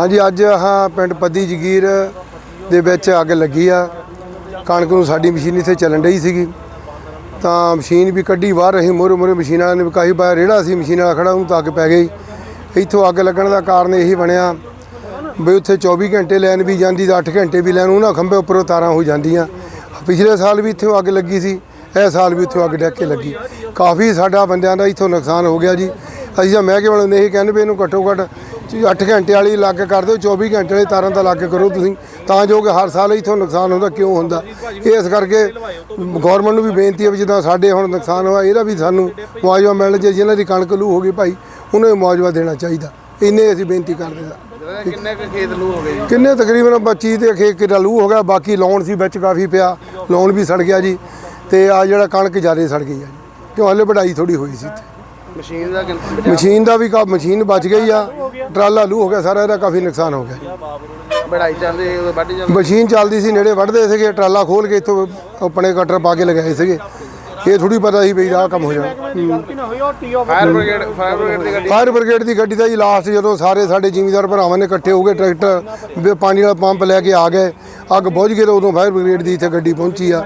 ਹਾਂਜੀ, ਅੱਜ ਹਾਂ ਪਿੰਡ ਪੱਦੀ ਜਗੀਰ ਦੇ ਵਿੱਚ ਅੱਗ ਲੱਗੀ ਆ। ਕਣਕ ਨੂੰ ਸਾਡੀ ਮਸ਼ੀਨ ਇੱਥੇ ਚੱਲਣ ਰਹੀ ਸੀਗੀ। ਤਾਂ ਮਸ਼ੀਨ ਵੀ ਕੱਢੀ, ਬਾਹਰ ਰਹੀ ਮੋਰੇ ਮੋਰੇ ਮਸ਼ੀਨ ਵਾਲਿਆਂ ਨੇ ਵੀ ਕਾਫੀ ਪਾਇਆ ਰੇੜਾ ਸੀ, ਮਸ਼ੀਨ ਵਾਲਾ ਖੜਾ, ਉਹਨੂੰ ਤਾਂ ਅੱਗ ਪੈ ਗਈ। ਇੱਥੋਂ ਅੱਗ ਲੱਗਣ ਦਾ ਕਾਰਨ ਇਹੀ ਬਣਿਆ ਵੀ ਉੱਥੇ 24 ਘੰਟੇ ਲਾਈਨ ਵੀ ਜਾਂਦੀ ਤਾਂ 8 ਘੰਟੇ ਵੀ ਲਾਈਨ, ਉਹਨਾਂ ਖੰਭੇ ਉੱਪਰੋਂ ਤਾਰਾਂ ਹੋ ਜਾਂਦੀਆਂ। ਪਿਛਲੇ ਸਾਲ ਵੀ ਇੱਥੋਂ ਅੱਗ ਲੱਗੀ ਸੀ, ਇਹ ਸਾਲ ਵੀ ਇੱਥੋਂ ਅੱਗ ਡੱਕ ਕੇ ਲੱਗੀ। ਕਾਫੀ ਸਾਡਾ ਬੰਦਿਆਂ ਦਾ ਇੱਥੋਂ ਨੁਕਸਾਨ ਹੋ ਗਿਆ ਜੀ। ਅਸੀਂ ਤਾਂ ਮਹਿਕਮੇ ਵਾਲੇ ਨੂੰ ਇਹ ਕਹਿੰਦੇ ਵੀ ਇਹਨੂੰ ਘੱਟੋ ਘੱਟ 8 ਘੰਟੇ ਵਾਲੀ ਲੱਗ ਕਰ ਦਿਓ 24 ਘੰਟੇ ਵਾਲੀ ਤਾਰਾਂ ਦਾ ਲੱਗ ਕਰੋ ਤੁਸੀਂ। ਤਾਂ ਜੋ ਕਿ ਹਰ ਸਾਲ ਇੱਥੋਂ ਨੁਕਸਾਨ ਹੁੰਦਾ ਕਿਉਂ ਹੁੰਦਾ? ਇਸ ਕਰਕੇ ਗਵਰਨਮੈਂਟ ਨੂੰ ਵੀ ਬੇਨਤੀ ਹੈ ਵੀ ਜਿੱਦਾਂ ਸਾਡੇ ਹੁਣ ਨੁਕਸਾਨ ਹੋਇਆ ਇਹਦਾ ਵੀ ਸਾਨੂੰ ਮੁਆਵਜ਼ਾ ਮਿਲਣਾ ਜੇ ਜਿਨ੍ਹਾਂ ਦੀ ਕਣਕ ਲੂ ਹੋ ਗਈ ਭਾਈ ਉਹਨਾਂ ਨੂੰ ਮੁਆਵਜ਼ਾ ਦੇਣਾ ਚਾਹੀਦਾ। ਇੰਨੇ ਅਸੀਂ ਬੇਨਤੀ ਕਰਦੇ ਹਾਂ। ਕਿੰਨੇ ਕੁ ਖੇਤ ਲੂ ਹੋ ਗਏ ਜੀ? ਕਿੰਨੇ ਤਕਰੀਬਨ 25 ਦੇ ਖੇਤ ਕਿਰਾ ਲੂ ਹੋ ਗਿਆ ਬਾਕੀ ਲਾਉਣ ਸੀ ਵਿੱਚ ਕਾਫੀ ਪਿਆ ਲਾਉਣ ਵੀ ਸੜ ਗਿਆ ਜੀ ਤੇ ਆ ਜਿਹੜਾ ਕਣਕ ਜ਼ਿਆਦਾ ਸੜ ਗਈ ਆ ਜੀ ਕਿਉਂ ਹਲੇ ਵਢਾਈ ਥੋੜੀ ਹੋਈ ਸੀ ਇੱਥੇ। ਮਸ਼ੀਨ ਦਾ ਕਿੰਨਾ ਮਸ਼ੀਨ ਦਾ ਵੀ ਕਾ ਮਸ਼ੀਨ ਬਚ ਗਈ ਆ। ਟਰਾਲਾ ਲੂ ਹੋ ਗਿਆ ਸਾਰਾ ਇਹਦਾ ਕਾਫੀ ਨੁਕਸਾਨ ਹੋ ਗਿਆ। ਜੀ। ਬੜਾਈ ਚੱਲਦੇ ਉਹ ਵੱਢ ਜਾਂਦੇ। ਮਸ਼ੀਨ ਚੱਲਦੀ ਸੀ ਨੇੜੇ ਵੱਢਦੇ ਸੀਗੇ ਟਰਾਲਾ ਖੋਲ ਕੇ ਇੱਥੋਂ ਆਪਣੇ ਕਟਰ ਪਾ ਕੇ ਲਗਾਏ ਸੀਗੇ। ਇਹ ਥੋੜੀ ਪਤਾ ਸੀ ਵੀ ਆਹ ਕੰਮ ਹੋ ਜਾਣਾ। ਫਾਇਰ ਬ੍ਰਿਗੇਡ ਫਾਇਰ ਬ੍ਰਿਗੇਡ ਦੀ ਗੱਡੀ। ਫਾਇਰ ਬ੍ਰਿਗੇਡ ਦੀ ਗੱਡੀ ਦਾ ਜੀ ਲਾਸਟ ਜਦੋਂ ਸਾਰੇ ਸਾਡੇ ਜ਼ਿਮੀਂਦਾਰ ਭਰਾਵਾਂ ਨੇ ਇਕੱਠੇ ਹੋ ਕੇ ਟਰੈਕਟਰ ਪਾਣੀ ਵਾਲਾ ਪੰਪ ਲੈ ਕੇ ਆ ਗਏ। ਅੱਗ ਬੁਝ ਗਈ ਤਾਂ ਉਦੋਂ ਫਾਇਰ ਬ੍ਰਿਗੇਡ ਦੀ ਇੱਥੇ ਗੱਡੀ ਪਹੁੰਚੀ ਆ।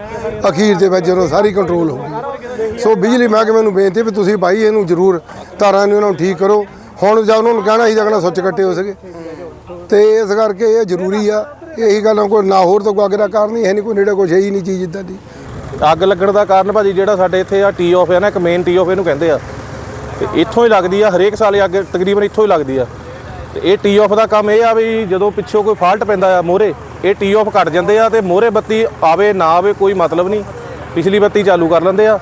ਅਖੀਰ ਦੇ ਵਿੱਚ ਜਦੋਂ ਸਾਰੀ ਕੰਟਰੋਲ ਹੋ ਗਈ। ਸੋ ਬਿਜਲੀ ਮਹਿਕਮੇ ਨੂੰ ਬੇਨਤੀ ਵੀ ਤੁਸੀਂ ਭਾਈ ਇਹਨੂੰ ਜ਼ਰੂਰ ਤਾਰਾਂ ਨੂੰ ਇਹਨਾਂ ਨੂੰ ਠੀਕ ਕਰੋ। ਹੁਣ ਜਾਂ ਉਹਨਾਂ ਨੂੰ ਕਹਿਣਾ ਸੀ ਜਗਣਾ ਸੁੱਚ ਕੱਟੇ ਹੋ ਸਕੇ ਤੇ ਇਸ ਕਰਕੇ ਇਹ ਜ਼ਰੂਰੀ ਆ। ਇਹੀ ਗੱਲ ਕੋਈ ਨਾ ਹੋਰ ਤਾਂ ਕੋਈ ਅੱਗ ਦਾ ਕਾਰਨ ਹੀ ਹੈ ਨਹੀਂ, ਕੋਈ ਨੇੜੇ ਕੁਛ ਹੈ ਹੀ ਨਹੀਂ ਚੀਜ਼ ਇਦਾਂ ਦੀ। ਅੱਗ ਲੱਗਣ ਦਾ ਕਾਰਨ ਭਾਜੀ ਜਿਹੜਾ ਸਾਡੇ ਇੱਥੇ ਆ ਟੀ ਆਫ ਹੈ ਨਾ, ਇੱਕ ਮੇਨ ਟੀ ਆਫ ਇਹਨੂੰ ਕਹਿੰਦੇ ਆ। ਤੇ ਇੱਥੋਂ ਹੀ ਲੱਗਦੀ ਆ, ਹਰੇਕ ਸਾਲ ਇਹ ਅੱਗ ਤਕਰੀਬਨ ਇੱਥੋਂ ਹੀ ਲੱਗਦੀ ਆ। ਤੇ ਇਹ ਟੀ ਆਫ ਦਾ ਕੰਮ ਇਹ ਆ ਵੀ ਜਦੋਂ ਪਿੱਛੋਂ ਕੋਈ ਫਾਲਟ ਪੈਂਦਾ ਆ ਮੋਰੇ ਇਹ ਟੀ ਆਫ ਕੱਟ ਜਾਂਦੇ ਆ ਤੇ ਮੋਰੇ ਬੱਤੀ ਆਵੇ, ਨਾ ਆਵੇ ਕੋਈ ਮਤਲਬ ਨਹੀਂ। ਪਿਛਲੀ ਬੱਤੀ ਚਾਲੂ ਕਰ ਲੈਂਦੇ ਆ।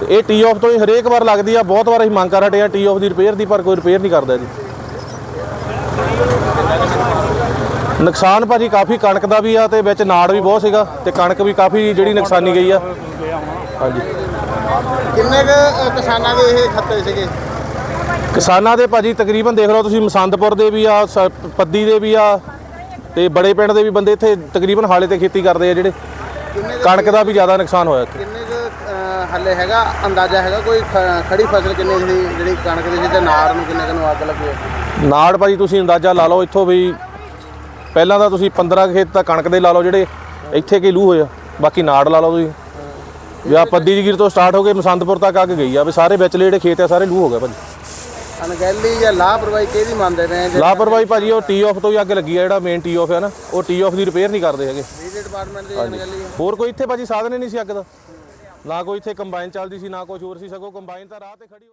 ਤੇ ਇਹ ਟੀ ਆਫ ਤੋਂ ਹੀ ਹਰੇਕ ਵਾਰ ਲੱਗਦੀ ਆ ਬਹੁਤ ਵਾਰ ਅਸੀਂ ਮੰਗ ਕਰ ਹਟੇ ਆ ਟੀ ਆਫ ਦੀ ਰਿਪੇਅਰ ਦੀ ਪਰ ਕੋਈ ਰਿਪੇਅਰ ਨਹੀਂ ਕਰਦਾ ਜੀ। ਨੁਕਸਾਨ ਭਾਜੀ ਕਾਫੀ ਕਣਕ ਦਾ ਵੀ ਆ ਤੇ ਵਿੱਚ ਨਾੜ ਵੀ ਬਹੁਤ ਸੀਗਾ ਤੇ ਕਣਕ ਵੀ ਕਾਫੀ ਜਿਹੜੀ ਨੁਕਸਾਨੀ ਗਈ ਆ। ਹਾਂਜੀ। ਕਿੰਨੇ ਕੁ ਕਿਸਾਨਾਂ ਦੇ ਇਹ ਖੱਤੇ ਸੀਗੇ? ਕਿਸਾਨਾਂ ਦੇ ਭਾਜੀ ਤਕਰੀਬਨ ਦੇਖ ਲਓ ਤੁਸੀਂ ਮਸੰਦਪੁਰ ਦੇ ਵੀ ਆ ਪੱਦੀ ਦੇ ਵੀ ਆ ਤੇ ਬੜੇ ਪਿੰਡ ਦੇ ਵੀ ਬੰਦੇ ਇੱਥੇ ਤਕਰੀਬਨ ਹਾਲੇ ਤੇ ਖੇਤੀ ਕਰਦੇ ਆ ਜਿਹੜੇ। ਕਣਕ ਦਾ ਵੀ ਜ਼ਿਆਦਾ ਨੁਕਸਾਨ ਹੋਇਆ ਇੱਥੇ। ਹੱਲੇ ਹੈਗਾ ਅੰਦਾਜ਼ਾ ਹੈਗਾ ਕੋਈ ਖ- ਖੜੀ ਫਸਲ ਕਿੰਨੀ ਸੀ ਜਿਹੜੀ ਕਣਕ ਦੀ ਸੀ ਤੇ ਨਾੜ ਨੂੰ ਕਿੰਨੇ ਕੁ ਨੂੰ ਅੱਗ ਲੱਗੀ ਹੈ? ਨਾੜ ਭਾਜੀ ਤੁਸੀਂ ਅੰਦਾਜ਼ਾ ਲਾ ਲਓ ਇੱਥੋਂ ਵੀ ਪਹਿਲਾਂ ਤਾਂ ਤੁਸੀਂ 15 ਖੇਤ ਤਾਂ ਕਣਕ ਦੇ ਲਾ ਲਓ ਜਿਹੜੇ ਇੱਥੇ ਕੀ ਲੂ ਹੋਇਆ ਬਾਕੀ ਨਾੜ ਲਾ ਲਓ ਤੁਸੀਂ। ਜਾਂ ਪੱਦੀ ਜਗੀਰ ਤੋਂ ਸਟਾਰਟ ਹੋ ਕੇ ਮਸੰਦਪੁਰ ਤੱਕ ਅੱਗ ਗਈ ਆ ਵੀ ਸਾਰੇ ਵਿਚਲੇ ਜਿਹੜੇ ਖੇਤ ਆ ਸਾਰੇ ਲੂ ਹੋ ਗਏ ਭਾਜੀ। ਅਣਗਹਿਲੀ ਜਾਂ ਲਾਪਰਵਾਹੀ ਕਿਹਦੀ ਮੰਨਦੇ ਨੇ ਜੇ ਲਾਪਰਵਾਹੀ ਭਾਜੀ ਉਹ ਟੀ ਆਫ ਤੋਂ ਹੀ ਅੱਗ ਲੱਗੀ ਆ ਜਿਹੜਾ ਮੇਨ ਟੀ ਆਫ ਹੈ ਨਾ ਉਹ ਟੀ ਆਫ ਦੀ ਰਿਪੇਅਰ ਨਹੀਂ ਕਰਦੇ ਹੈਗੇ। ਬਿਜਲੀ ਡਿਪਾਰਟਮੈਂਟ ਦੀ ਅਣਗਹਿਲੀ ਹੈ ਹੋਰ ਕੋਈ ਇੱਥੇ ਭਾਜੀ ਸਾਧਨ ਹੀ ਨਹੀਂ ਸੀ ਅੱਗ ਦਾ? ਨਾ ਕੋਈ ਇੱਥੇ ਕੰਬਾਈਨ ਚੱਲਦੀ ਸੀ, ਨਾ ਕੁਝ ਹੋਰ ਸੀ, ਸਗੋਂ ਕੰਬਾਈਨ ਤਾਂ ਰਾਹ ਤੇ ਖੜੀ